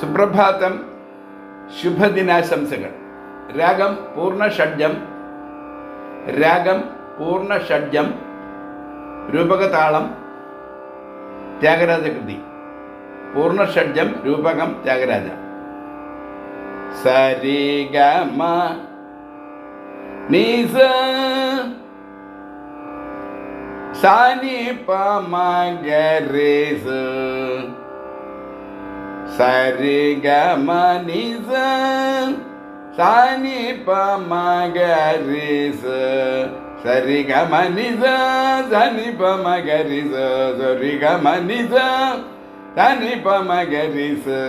സുപ്രഭാതം ശുഭദിനാശംസകൾ. രാഗം പൂർണ ഷഡ്ജം രാഗം പൂർണ ഷഡ്ജം രൂപകതാളം ത്യാഗരാജകൃതി. പൂർണ ഷഡ്ജം രൂപകം ത്യാഗരാജ. സരിഗമ നീസ സാനി പമ ഗരേസ് സരി ഗമ നിസ സാനി പമ ഗരേസ് സരി ഗമ നിസ സാനി പമ ഗരിസ് സരി ഗമ നിസ സാനി പമ ഗരിസ്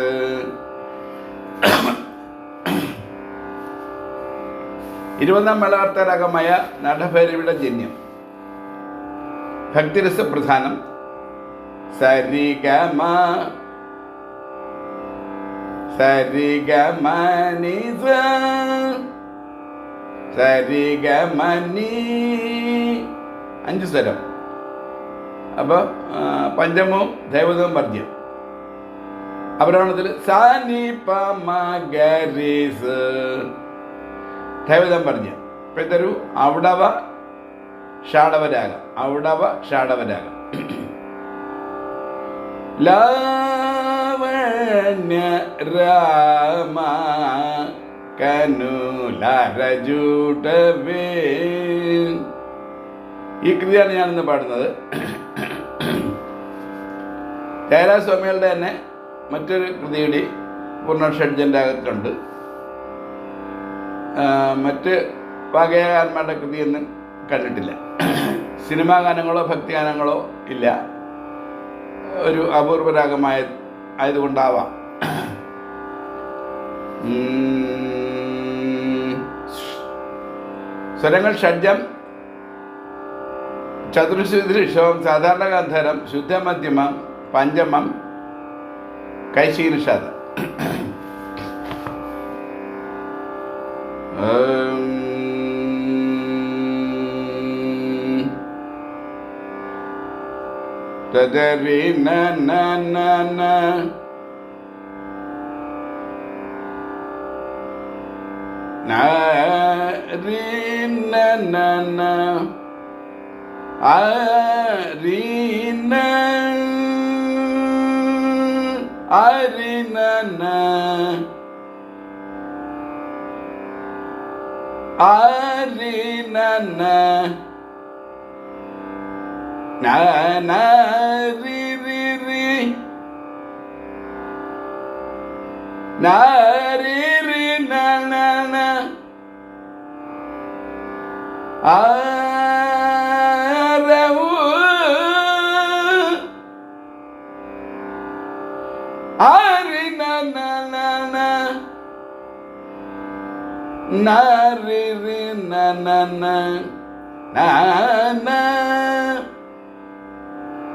ഇരുപതാം മേളകർത്തരാഗമായ നടഭൈരവിയുടെ ജന്യം. ഭക്തിരസ പ്രധാനം സരിഗമ സരിഗമ നിസ അഞ്ച് സ്വരം. അപ്പോൾ പഞ്ചമവും ദൈവതവും പദ്യം. അപരാണത്തിൽ സാനി പമഗരീസ് ദേവതം വർജ്യം ഇപ്പം അവിടവ ഔടവ അവിടവ ഷാടവരാഗം. ലാവണ്യ രാമ കനുലരജൂട്ടവേ ഈ കൃതിയാണ് ഞാനിന്ന് പാടുന്നത്. ജയരാജസ്വാമികളുടെ തന്നെ മറ്റൊരു കൃതിയുടെ പൂർണ ഷഡ്ജന്റെ അകത്തുണ്ട് മറ്റ് വാഗയകാരന്മാരുടെ കൃതിയൊന്നും കണ്ടിട്ടില്ല. സിനിമാ ഗാനങ്ങളോ ഭക്തിഗാനങ്ങളോ ഇല്ല. ഒരു അപൂർവരാഗമായ ആയതുകൊണ്ടാവാം. സ്വരങ്ങൾ ഷഡ്ജം ചതുർശുദ്രിഷവും സാധാരണ ഗാന്ധാരം ശുദ്ധമധ്യമം പഞ്ചമം കൈശീർഷാദം ததரி ந அரின அரின அரின நரி நன ஆரவு ஆரி நன நரி நன நன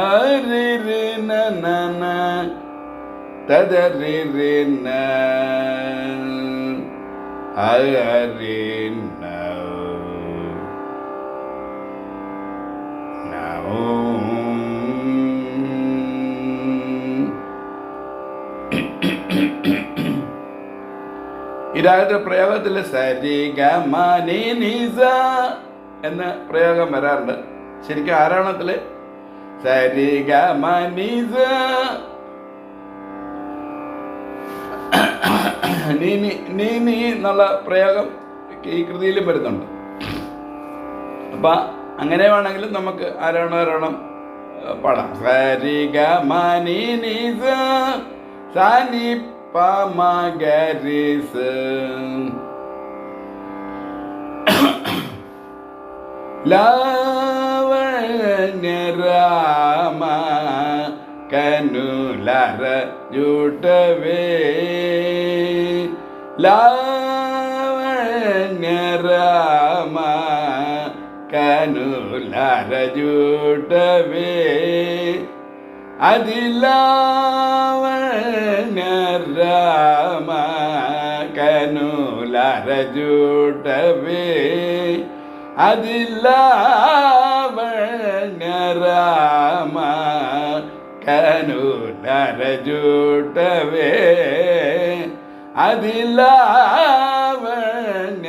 ri രാഗത്തെ പ്രയോഗത്തിൽ സരി ഗ മ നി നി എന്ന പ്രയോഗം വരാറുണ്ട്. ശരിക്കും ആരോണത്തിൽ ഗ നീനി നി സ നീ നീ നീ നീ എന്നുള്ള പ്രയോഗം ഈ കൃതിയിലും വരുന്നുണ്ട്. അപ്പം അങ്ങനെ വേണമെങ്കിലും നമുക്ക് ആരോണം ആരോണം പാടാം. സരി ഗ മ ലാ നി രാമ കനുലര ജുട്ടവേ ലാവണ്യ രാമ കനുലര ജൂട്ടവേ അതിലാവണ്യ രാമ കനുലര ജൂട്ടവേ അതിലാവണ്യ കനുലര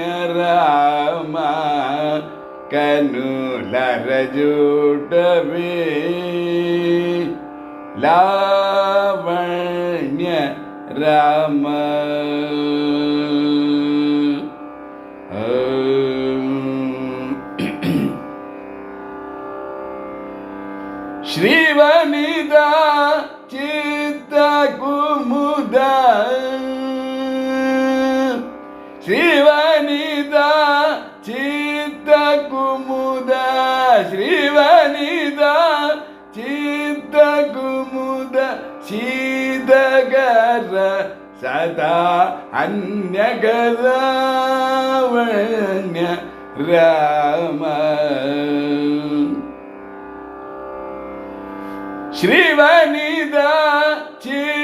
അതിലാവണ്യരാമ കനുലരജൂട്ടവേ ലാവണ്യ രാമ ಶ್ರೀವನಿದ ಚಿತ್ತ ಕುಮುದ ಶ್ರೀವನಿದ ಚಿತ್ತ ಕುಮುದ ಶೀತಗರ ಸದಾ ಅನ್ಯಗರಾವಣ್ಯ ರಾಮ ಶ್ರೀವನಿದ ಚೀ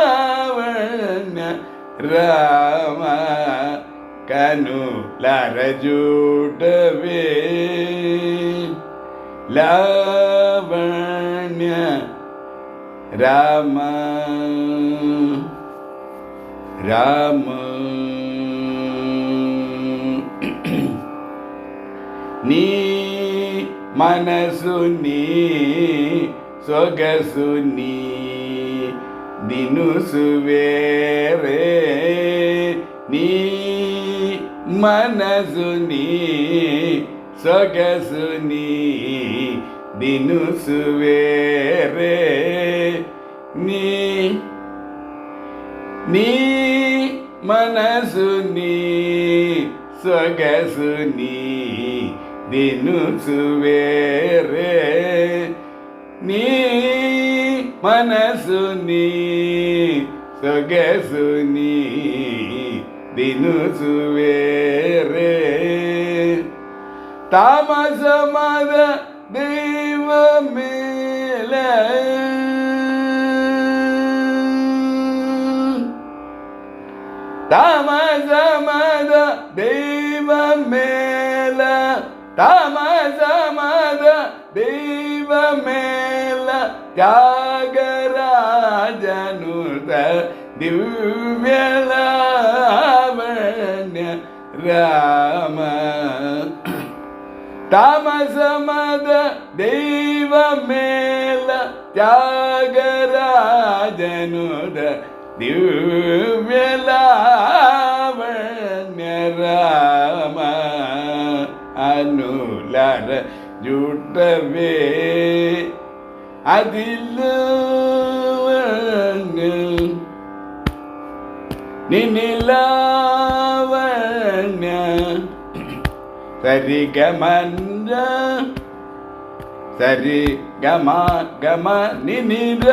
ശതാന്യകവണ്യ രാമ കനു ലരജൂട്ടവേ ലാവണ്യ രാമ രാമ. നീ മനസ്സു നീ సొగసు నీ దినుసు వేరే నీ మనసు నీ సొగసు నీ దినుసు వేరే నీ నీ మనసు నీ సొగసు నీ దినుసు వేరే నీ మనసుని సొగసుని దినుసు వేరే తామస మద దైవమేల తామస మద దైవమేల తామస మద దైవమేల ത്യാഗരാജനുത ദിവ്യലാവണ്യ രാമ. താമസമത ദൈവമേല ത്യാഗരാജനുത ദിവ്യലാവണ്യ രാമ. അനുലര ജുട്ടവേ அதில் நிலாவண்ண சரி கமன்ற சரி கம கம நிலாவண்ண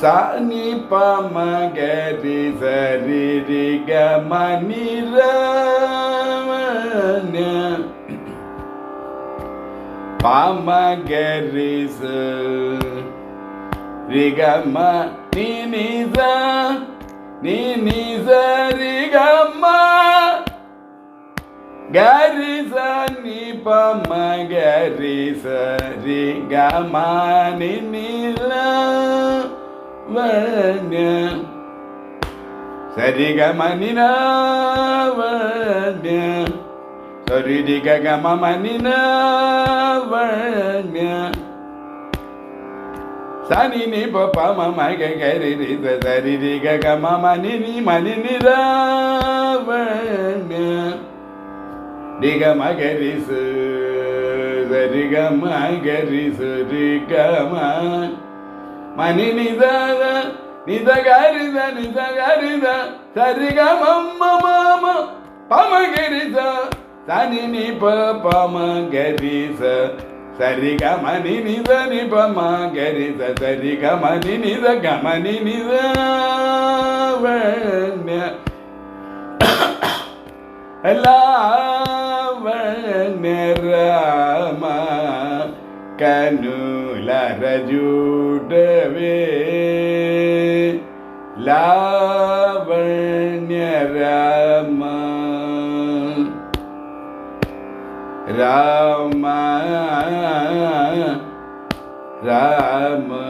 சாணி பமகரி சரி ரிகம நிலாவண்ண పామగరిస రిగమ నీ నిజ నీ నిజ రిగమ గరిస ని పమ గరిస రిగమ ని నీల వర్ణ. సరిగమ నినా వర్ణ. ರಿರಿ ಗಗ ಮಮನಿನ ವರ್ಣ್ಯ ಸನಿ ನಿ ಪಪ ಮಮ ಗರಿ ರಿ ಸರಿ ರಿ ಗಗ ಮಮ ನಿ ನಿ ಮನಿ ನಿರಾವಣ್ಯ ರಿ ಗ ಮ ಗರಿ ಸು ಸರಿ ಗ ಮ ಗರಿ ಸು ರಿ ಗ ಮ ಮನಿ ನಿದ ನಿದ ಗರಿದ ನಿದ ಗರಿದ ಸರಿ ಗ ಮಮ್ಮ ಮಾಮ ಪಮ ಗರಿದ സ രി ഗ മ മ നി നി ദ ദ നി ദ ഗരി ദ നി ദ ഗരി ദ സരി ഗ മ മ മ മ പ പ മ ഗരി സ സരി ഗ മ നി നി സ നി പ മ ഗരി സ സരി ഗ മ നി നി സ ഗ മ നി നി സ വണ്യ ലാവണ്യരാമ കനുലരജൂടവേ ലാവണ്യരാമ രാമ Rama Rama.